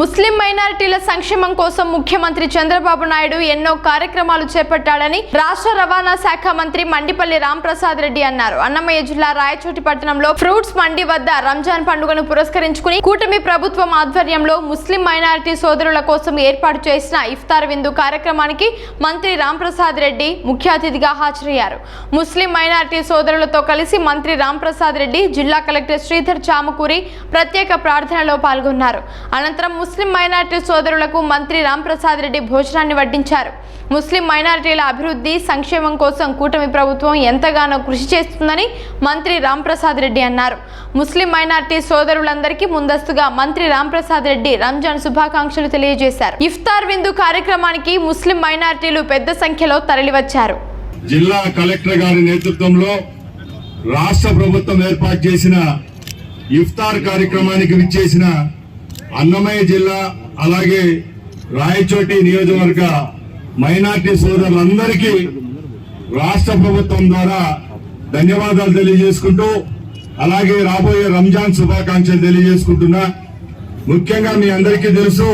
ముస్లిం మైనారిటీల సంక్షేమం కోసం ముఖ్యమంత్రి చంద్రబాబు నాయుడు ఎన్నో కార్యక్రమాలు చేపట్టాడని రాష్ట్ర రవాణా శాఖ మంత్రి మండిపల్లి రాంప్రసాద్ రెడ్డి అన్నారు. అన్నమయ్య జిల్లా రాయచోటి పట్టణంలో ఫ్రూట్స్ మండి వద్ద రంజాన్ పండుగను పురస్కరించుకుని కూటమి ప్రభుత్వం ఆధ్వర్యంలో ముస్లిం మైనారిటీ సోదరుల కోసం ఏర్పాటు చేసిన ఇఫ్తార్ విందు కార్యక్రమానికి మంత్రి రాంప్రసాద్ రెడ్డి ముఖ్య అతిథిగా హాజరయ్యారు. ముస్లిం మైనారిటీ సోదరులతో కలిసి మంత్రి రాంప్రసాద్ రెడ్డి జిల్లా కలెక్టర్ శ్రీధర్ చామకూరి ప్రత్యేక ప్రార్థనలో పాల్గొన్నారు. అనంతరం ముస్లిం మైనారిటీ సోదరులకు మంత్రి రాంప్రసాద్ రెడ్డి భోజనాన్ని వడ్డించారు. ముస్లిం మైనారిటీల అభివృద్ధి సంక్షేమం కోసం కూటమి ప్రభుత్వం ఎంతగానో కృషి చేస్తుందని మంత్రి రాంప్రసాద్ రెడ్డి అన్నారు. ముస్లిం మైనార్టీ సోదరులందరికీ ముందస్తుగా మంత్రి రాంప్రసాద్ రెడ్డి రంజాన్ శుభాకాంక్షలు తెలియజేశారు. ఇఫ్తార్ విందు కార్యక్రమానికి ముస్లిం మైనార్టీలు పెద్ద సంఖ్యలో తరలివచ్చారు. జిల్లా కలెక్టర్ గారి నేతృత్వంలో రాష్ట్ర ప్రభుత్వం ఏర్పాటు చేసిన ఇఫ్తార్ కార్యక్రమానికి విచ్చేసిన అన్నమయ్య జిల్లా అలాగే రాయచోటి నియోజకవర్గ మైనార్టీ సోదరులందరికీ రాష్ట్ర ప్రభుత్వం ద్వారా ధన్యవాదాలు తెలియజేసుకుంటూ అలాగే రాబోయే రంజాన్ శుభాకాంక్షలు తెలియజేసుకుంటున్నా. ముఖ్యంగా మీ అందరికీ తెలుసు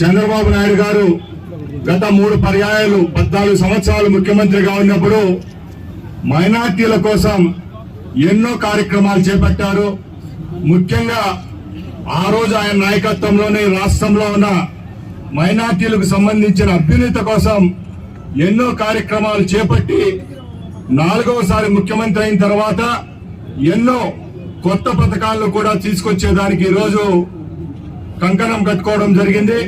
చంద్రబాబు నాయుడు గారు గత మూడు పర్యాయాలు పద్నాలుగు సంవత్సరాలు ముఖ్యమంత్రిగా ఉన్నప్పుడు మైనార్టీల కోసం ఎన్నో కార్యక్రమాలు చేపట్టారు. ముఖ్యంగా ఆ రోజు ఆయన నాయకత్వంలోనే రాష్ట్రంలో ఉన్న మైనార్టీలకు సంబంధించిన అభ్యున్నత కోసం ఎన్నో కార్యక్రమాలు చేపట్టి నాలుగవసారి ముఖ్యమంత్రి అయిన తర్వాత ఎన్నో కొత్త పథకాలను కూడా తీసుకొచ్చేదానికి ఈరోజు కంకణం కట్టుకోవడం జరిగింది.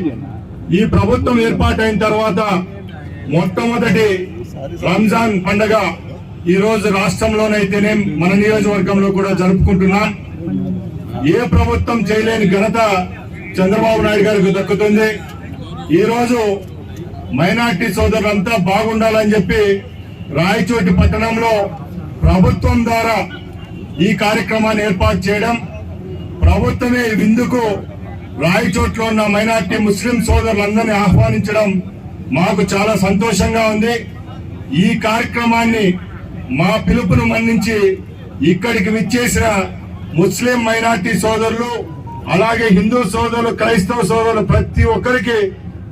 ఈ ప్రభుత్వం ఏర్పాటైన తర్వాత మొట్టమొదటి రంజాన్ పండగ ఈరోజు రాష్ట్రంలోనైతేనే మన నియోజకవర్గంలో కూడా జరుపుకుంటున్నాం. ఏ ప్రభుత్వం చేయలేని ఘనత చంద్రబాబు నాయుడు గారికి దక్కుతుంది. ఈరోజు మైనార్టీ సోదరులంతా బాగుండాలని చెప్పి రాయచోటి పట్టణంలో ప్రభుత్వం ద్వారా ఈ కార్యక్రమాన్ని ఏర్పాటు చేయడం ప్రభుత్వమే విందుకు రాయచోట్లో ఉన్న మైనార్టీ ముస్లిం సోదరులందరినీ ఆహ్వానించడం మాకు చాలా సంతోషంగా ఉంది. ఈ కార్యక్రమాన్ని మా పిలుపును మన్నించి ఇక్కడికి విచ్చేసిన ముస్లిం మైనార్టీ సోదరులు అలాగే హిందూ సోదరులు క్రైస్తవ సోదరులు ప్రతి ఒక్కరికి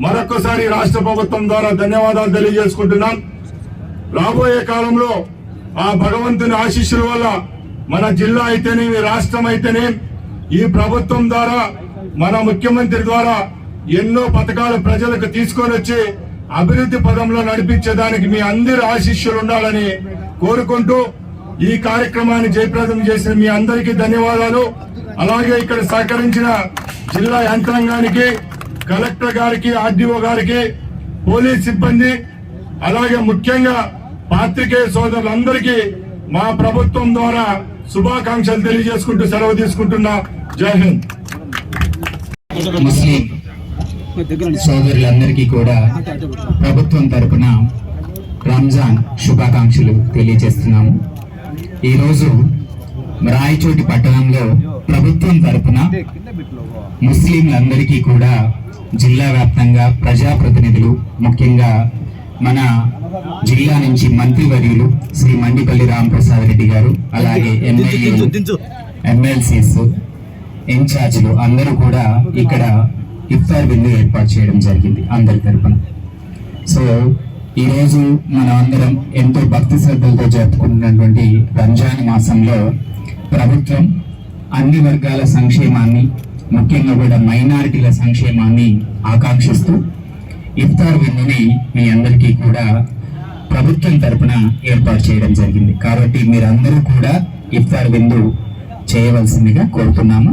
మరొకసారి రాష్ట్ర ప్రభుత్వం ద్వారా ధన్యవాదాలు తెలియజేసుకుంటున్నాం. రాబోయే కాలంలో ఆ భగవంతుని ఆశీస్సుల వల్ల మన జిల్లా అయితేనేమి రాష్ట్రం అయితేనే ఈ ప్రభుత్వం ద్వారా మన ముఖ్యమంత్రి ద్వారా ఎన్నో పథకాలు ప్రజలకు తీసుకొని వచ్చి అభివృద్ధి పదంలో నడిపించేదానికి మీ అందరి ఆశీస్సులు ఉండాలని కోరుకుంటూ ఈ కార్యక్రమాన్ని జయప్రదం చేసిన మీ అందరికీ ధన్యవాదాలు. అలాగే ఇక్కడ సహకరించిన జిల్లా యంత్రాంగానికి కలెక్టర్ గారికి ఆర్డీఓ గారికి పోలీస్ సిబ్బంది అలాగే ముఖ్యంగా పాత్రికేయ సోదరులందరికీ మా ప్రభుత్వం ద్వారా శుభాకాంక్షలు తెలియజేసుకుంటూ సెలవు తీసుకుంటున్నా. జై హింద్. ముస్లిం సోదరులందరికీ కూడా ప్రభుత్వం తరపున రంజాన్ శుభాకాంక్షలు తెలియజేస్తున్నాము. ఈరోజు రాయచోటి పట్టణంలో ప్రభుత్వం తరపున ముస్లింలందరికీ కూడా జిల్లా వ్యాప్తంగా ప్రజాప్రతినిధులు ముఖ్యంగా మన జిల్లా నుంచి మంత్రివర్యులు శ్రీ మండిపల్లి రామప్రసాద్ రెడ్డి గారు అలాగే ఎమ్మెల్యేలు ఎమ్మెల్సీస్ ఇన్ఛార్జ్లు అందరూ కూడా ఇక్కడ ఇఫ్తార్ విందు ఏర్పాటు చేయడం జరిగింది అందరి తరపున. సో ఈరోజు మనం అందరం ఎంతో భక్తి శ్రద్ధలతో జరుపుకుంటున్నటువంటి రంజాన్ మాసంలో ప్రభుత్వం అన్ని వర్గాల సంక్షేమాన్ని ముఖ్యంగా కూడా మైనారిటీల సంక్షేమాన్ని ఆకాంక్షిస్తూ ఇఫ్తార్ విందుని మీ అందరికీ కూడా ప్రభుత్వం తరపున ఏర్పాటు చేయడం జరిగింది. కాబట్టి మీరందరూ కూడా ఇఫ్తార్ విందు చేయవలసిందిగా కోరుతున్నాము.